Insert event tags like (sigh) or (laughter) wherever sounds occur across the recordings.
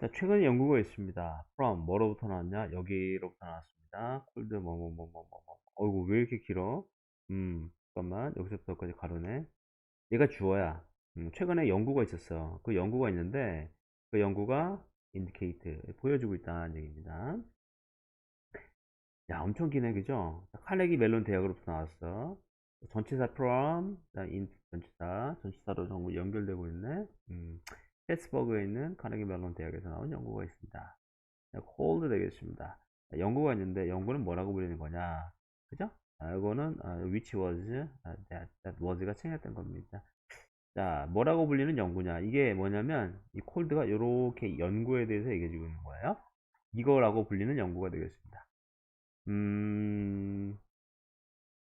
자, 최근에 연구가 있습니다. from 뭐로부터 나왔냐? 여기로부터 나왔습니다. cold 뭐뭐 뭐뭐뭐 뭐. 어이구 왜 이렇게 길어? 음, 잠깐만 여기서부터 여기까지 가르네. 얘가 주어야. 음, 최근에 연구가 있었어. 그 연구가 있는데 그 연구가 indicate 보여주고 있다는 얘기입니다. 야, 엄청 기네, 그죠? 자, 카네기 멜론 대학으로부터 나왔어. 전치사 from, in 전치사, 전치사로 전부 연결되고 있네. 음, 패스버그에 있는 카네기 멜론 대학에서 나온 연구가 있습니다. 자, cold 되겠습니다. 자, 연구가 있는데 연구는 뭐라고 불리는 거냐? 그죠? 아, 이거는 아, which was, 아, that, that was가 챙겼던 겁니다. 자, 뭐라고 불리는 연구냐? 이게 뭐냐면 이 콜드가 이렇게 연구에 대해서 얘기해 주고 있는 거예요. 이거라고 불리는 연구가 되겠습니다. 음,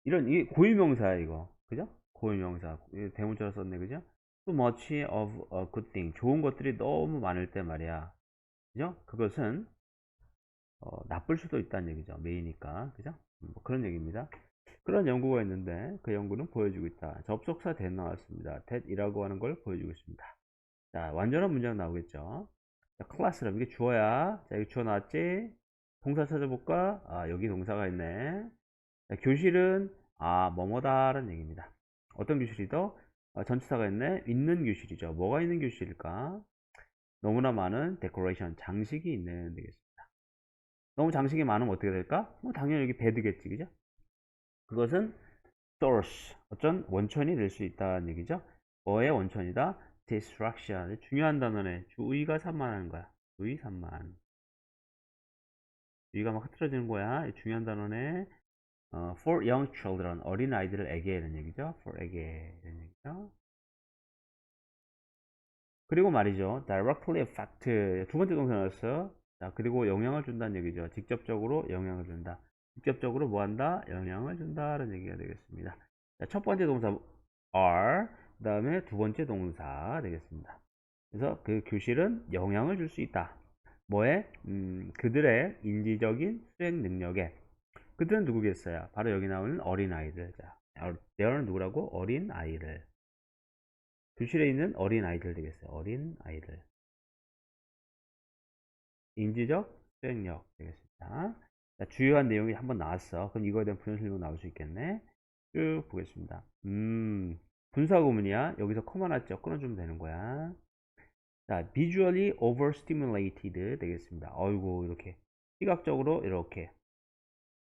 이런, 이게 고유명사야, 이거. 그죠? 고유명사. 대문자로 썼네, 그죠? Too much of a good thing. 좋은 것들이 너무 많을 때 말이야. 그죠? 그것은, 어, 나쁠 수도 있다는 얘기죠. 메이니까. 그죠? 음, 뭐 그런 얘기입니다. 그런 연구가 있는데, 그 연구는 보여주고 있다. 접속사 that 나왔습니다. that이라고 하는 걸 보여주고 있습니다. 자, 완전한 문장 나오겠죠? 자, 클래스럼. 이게 주어야. 자, 여기 주어 나왔지? 동사 찾아볼까? 아, 여기 동사가 있네. 자, 교실은, 아, 뭐뭐다라는 얘기입니다. 어떤 교실이더? 아, 전치사가 있네. 있는 교실이죠. 뭐가 있는 교실일까? 너무나 많은 데코레이션, 장식이 있는 되겠습니다. 너무 장식이 많으면 어떻게 될까? 뭐, 당연히 여기 베드겠지, 그죠? 그것은 source, 어쩐 원천이 될 수 있다는 얘기죠. 뭐의 원천이다? distraction. 중요한 단어네. 주의가 산만하는 거야. 주의 산만. 주의가 막 흐트러지는 거야. 중요한 단어네. 어, for young children. 어린 아이들에게 이런 얘기죠. for에게 이런 얘기죠. 그리고 말이죠. directly affect. 두 번째 동사 나왔어. 자, 그리고 영향을 준다는 얘기죠. 직접적으로 영향을 준다. 직접적으로 뭐 한다? 영향을 준다라는 얘기가 되겠습니다. 자, 첫 번째 동사 are, 그 다음에 두 번째 동사 되겠습니다. 그래서 그 교실은 영향을 줄 수 있다. 뭐에? 음, 그들의 인지적인 수행 능력에. 그들은 누구겠어요? 바로 여기 나오는 어린아이들. 자, they는 누구라고? 어린아이들. 교실에 있는 어린아이들 되겠어요. 어린아이들. 인지적 수행력 되겠습니다. 자, 주요한 내용이 한번 나왔어. 그럼 이거에 대한 설명 나올 수 있겠네. 쭉 보겠습니다. 음, 분사 구문이야. 여기서 커마 났죠? 끊어주면 되는 거야. 자, visually overstimulated 되겠습니다. 어이구, 이렇게. 시각적으로 이렇게.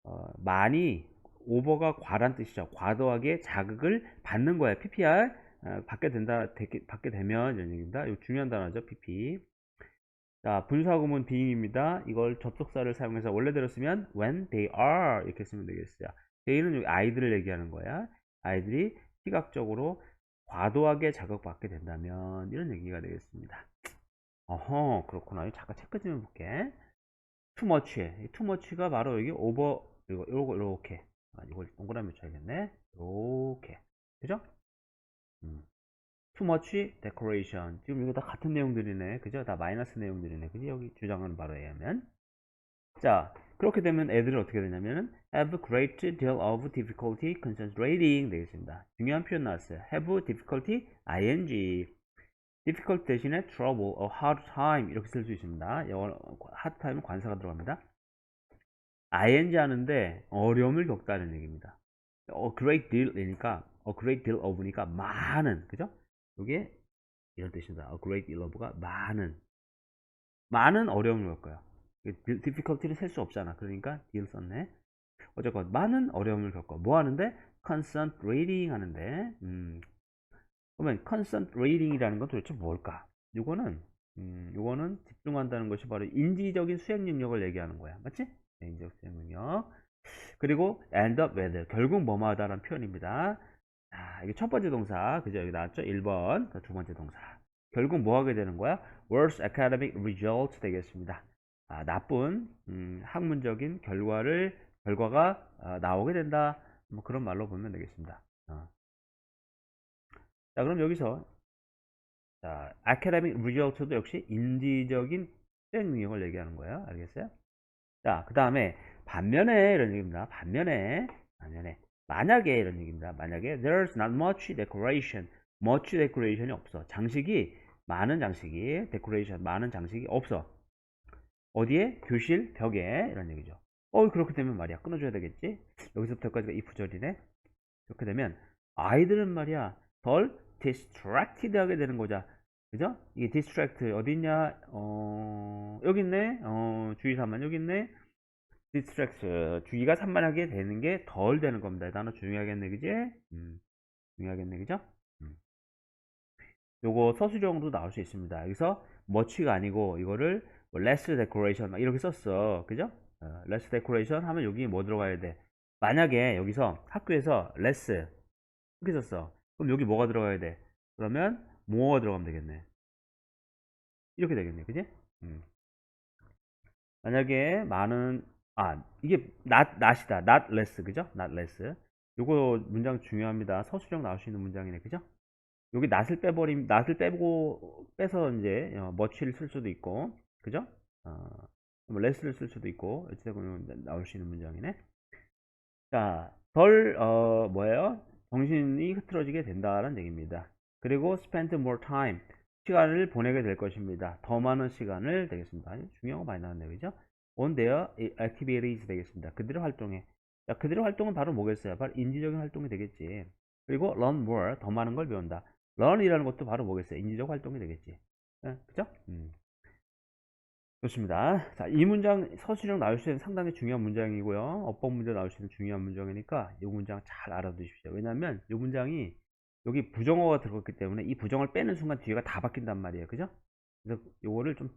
어, 많이, 오버가 과란 뜻이죠. 과도하게 자극을 받는 거야. PPR. 어, 받게 된다, 되, 받게 되면 이런 얘기입니다. 이거 중요한 단어죠. PP. 자, 분사구문 being입니다. 이걸 접속사를 사용해서 원래대로 쓰면 when they are 이렇게 쓰면 되겠어요. they는 여기 아이들을 얘기하는 거야. 아이들이 시각적으로 과도하게 자극받게 된다면 이런 얘기가 되겠습니다. 어허 그렇구나. 잠깐 체크 좀 해볼게. too much가 바로 여기 이거 요거 이렇게 아, 이걸 동그라미 쳐야겠네. 이렇게 그죠? 음. too much decoration. 지금 이거 다 같은 내용들이네. 그죠? 다 마이너스 내용들이네. 그지? 여기 주장하는 바로에 의하면. 자, 그렇게 되면 애들이 어떻게 되냐면은 have great deal of difficulty concentrating 되겠습니다. 중요한 표현 나왔어요. have difficulty ing. difficult 대신에 trouble, a hard time 이렇게 쓸 수 있습니다. 영어 hard time은 관사가 들어갑니다. Ing 하는데 어려움을 겪다는 얘기입니다. a great deal이니까 a great deal of니까 많은 그죠? 이게 이런 뜻입니다. A great deal of가 많은 많은 어려움을 겪어요. difficulty를 셀 수 없잖아. 그러니까 deal 썼네. 어쨌건 많은 어려움을 겪어. 뭐 하는데? constant reading 하는데. 음. 그러면 constant reading이라는 건 도대체 뭘까? 이거는 음, 요거는 집중한다는 것이 바로 인지적인 수행 능력을 얘기하는 거야. 맞지? 네, 인지적 수행 능력. 그리고 end up with 결국 뭐뭐 하다라는 표현입니다. 자, 이게 첫 번째 동사, 그죠? 여기 나왔죠? 1번. 두 번째 동사. 결국 뭐 하게 되는 거야? worst academic result 되겠습니다. 아, 나쁜, 음, 학문적인 결과를, 결과가 아, 나오게 된다. 뭐 그런 말로 보면 되겠습니다. 어. 자, 그럼 여기서, 자, academic result도 역시 인지적인 수행 능력을 얘기하는 거예요. 알겠어요? 자, 그 다음에, 반면에, 이런 얘기입니다. 반면에, 반면에, 만약에 이런 얘기입니다. 만약에 there's not much decoration, much decoration이 없어. 장식이 많은 장식이 decoration 많은 장식이 없어. 어디에? 교실 벽에 이런 얘기죠. 어 그렇게 되면 말이야 끊어줘야 되겠지. 여기서부터 여기까지가 이 구절이네. 이렇게 되면 아이들은 말이야 덜 distracted 하게 되는 거죠. 그죠? 이게 distract 어디 있냐? 어 여기 있네. 어 주의 산만 여기 있네. distract 주의가 산만하게 되는 게 덜 되는 겁니다. 이 단어 중요하겠네, 그지? 음, 중요하겠네, 그죠? 음. 요거 서술형으로 나올 수 있습니다. 여기서 much가 아니고 이거를 뭐 less decoration 막 이렇게 썼어, 그죠? 어, less decoration 하면 여기 뭐 들어가야 돼? 만약에 여기서 학교에서 less 이렇게 썼어. 그럼 여기 뭐가 들어가야 돼? 그러면 뭐가 들어가면 되겠네. 이렇게 되겠네, 그지? 음. 만약에 많은 아 이게 not, not이다. not less. 그죠? not less. 요거 문장 중요합니다. 서술형 나올 수 있는 문장이네. 그죠? 여기 not을 빼버림 not을 빼고 빼서 이제 어, much를 쓸 수도 있고. 그죠? 어, 뭐 less를 쓸 수도 있고. 어찌됐건 나올 수 있는 문장이네. 자 덜 어, 뭐예요? 정신이 흐트러지게 된다는 얘기입니다 그리고 spend more time 시간을 보내게 될 것입니다 더 많은 시간을 되겠습니다 중요한 거 많이 나왔네요 그죠 on their activities 되겠습니다. 그들의 활동에. 자, 그들의 활동은 바로 뭐겠어요? 바로 인지적인 활동이 되겠지. 그리고 learn more, 더 많은 걸 배운다. learn이라는 것도 바로 뭐겠어요? 인지적 활동이 되겠지. 네, 그죠? 음. 좋습니다. 자, 이 문장 서술형 나올 수 있는 상당히 중요한 문장이고요. 어법 문제 나올 수 있는 중요한 문장이니까 이 문장 잘 알아두십시오. 왜냐하면 이 문장이 여기 부정어가 들어갔기 때문에 이 부정을 빼는 순간 뒤가 다 바뀐단 말이에요. 그죠? 그래서 요거를 좀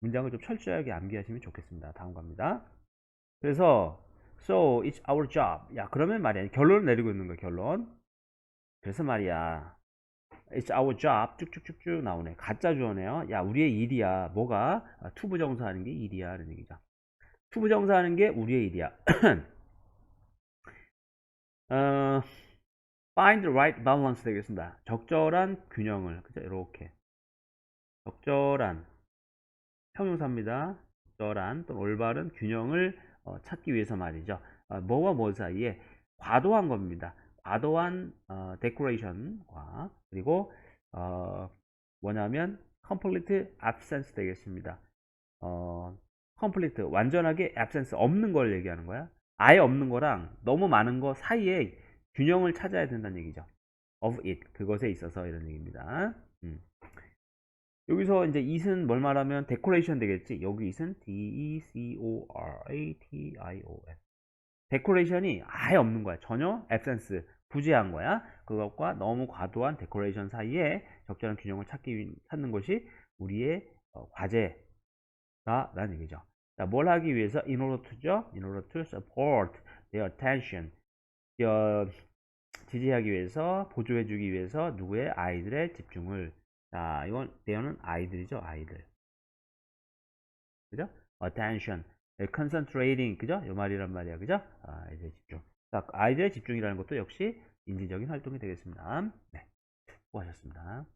문장을 좀 철저하게 암기하시면 좋겠습니다. 다음 갑니다. 그래서 so it's our job. 야 그러면 말이야 결론을 내리고 있는 거야 결론. 그래서 말이야 it's our job 쭉쭉쭉쭉 나오네. 가짜 주어네요. 야 우리의 일이야. 뭐가 아, 투부정사 하는 게 일이야 이런 얘기죠. 투부정사 하는 게 우리의 일이야. (clears throat) 어, find the right balance 되겠습니다. 적절한 균형을 그죠 이렇게 적절한 형용사입니다. 적절한 또 올바른 균형을 어, 찾기 위해서 말이죠. 어, 뭐와 뭐 사이에 과도한 겁니다. 과도한 어, 데코레이션과 그리고 어, 뭐냐면 complete absence 되겠습니다. 어, complete 완전하게 absence 없는 걸 얘기하는 거야. 아예 없는 거랑 너무 많은 거 사이에 균형을 찾아야 된다는 얘기죠. of it 그것에 있어서 이런 얘기입니다. 음. 여기서 이제 it은 뭘 말하면 데코레이션 되겠지. 여기 it은 D-E-C-O-R-A-T-I-O-N. 데코레이션이 아예 없는 거야. 전혀 absence, 부재한 거야. 그것과 너무 과도한 데코레이션 사이에 적절한 균형을 찾기, 찾는 것이 우리의 어, 과제다라는 얘기죠. 자, 뭘 하기 위해서? in order to죠? in order to support their attention. 어, 지지하기 위해서, 보조해주기 위해서 누구의 아이들의 집중을 자, 이건 대어는 아이들이죠, 아이들. 그죠? attention, concentrating, 그죠? 이 말이란 말이야, 그죠? 아, 이제 집중. 자, 아이들의 집중이라는 것도 역시 인지적인 활동이 되겠습니다. 네, 수고하셨습니다.